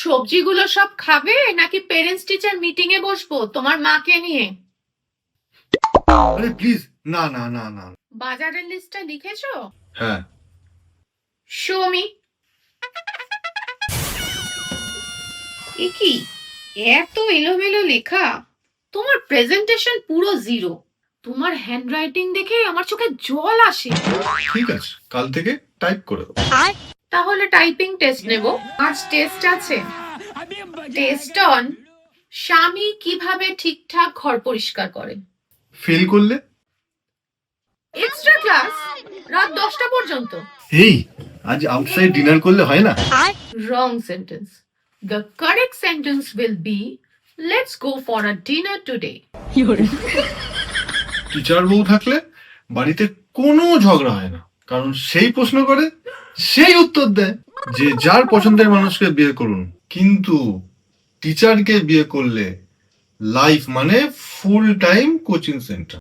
সবজিগুলো সব খাবে নাকি পেরেন্টস টিচার মিটিং এ বসবো? তোমার মাকে নিয়ে। আরে প্লিজ না না না না। বাজারের লিস্টটা লিখেছো? হ্যাঁ। শো মি এ কি? এত এলোমেলো লেখা। তোমার প্রেজেন্টেশন পুরো জিরো তোমার হ্যান্ডরাইটিং দেখে আমার চোখে জল আসে। ঠিক আছে কাল থেকে টাইপ করে দেবো তাহলে টাইপিং টেস্ট নেব। আজ টেস্ট আছে। টেস্ট অন স্বামী কীভাবে ঠিকঠাক ঘর পরিষ্কার করে? ফেল করলে? এক্সট্রা ক্লাস রাত দশটা পর্যন্ত। এই আজ আউটসাইড ডিনার করলে হয় না? Wrong sentence. The correct sentence will be Let's go for a dinner today. Teacher বউ থাকলে বাড়িতে কোনো ঝগড়া হয় না। কারণ সেই প্রশ্ন করে সেই উত্তর দেয়। যে যার পছন্দের মানুষকে বিয়ে করুন, কিন্তু টিচারকে বিয়ে করলে লাইফ মানে ফুল টাইম কোচিং সেন্টার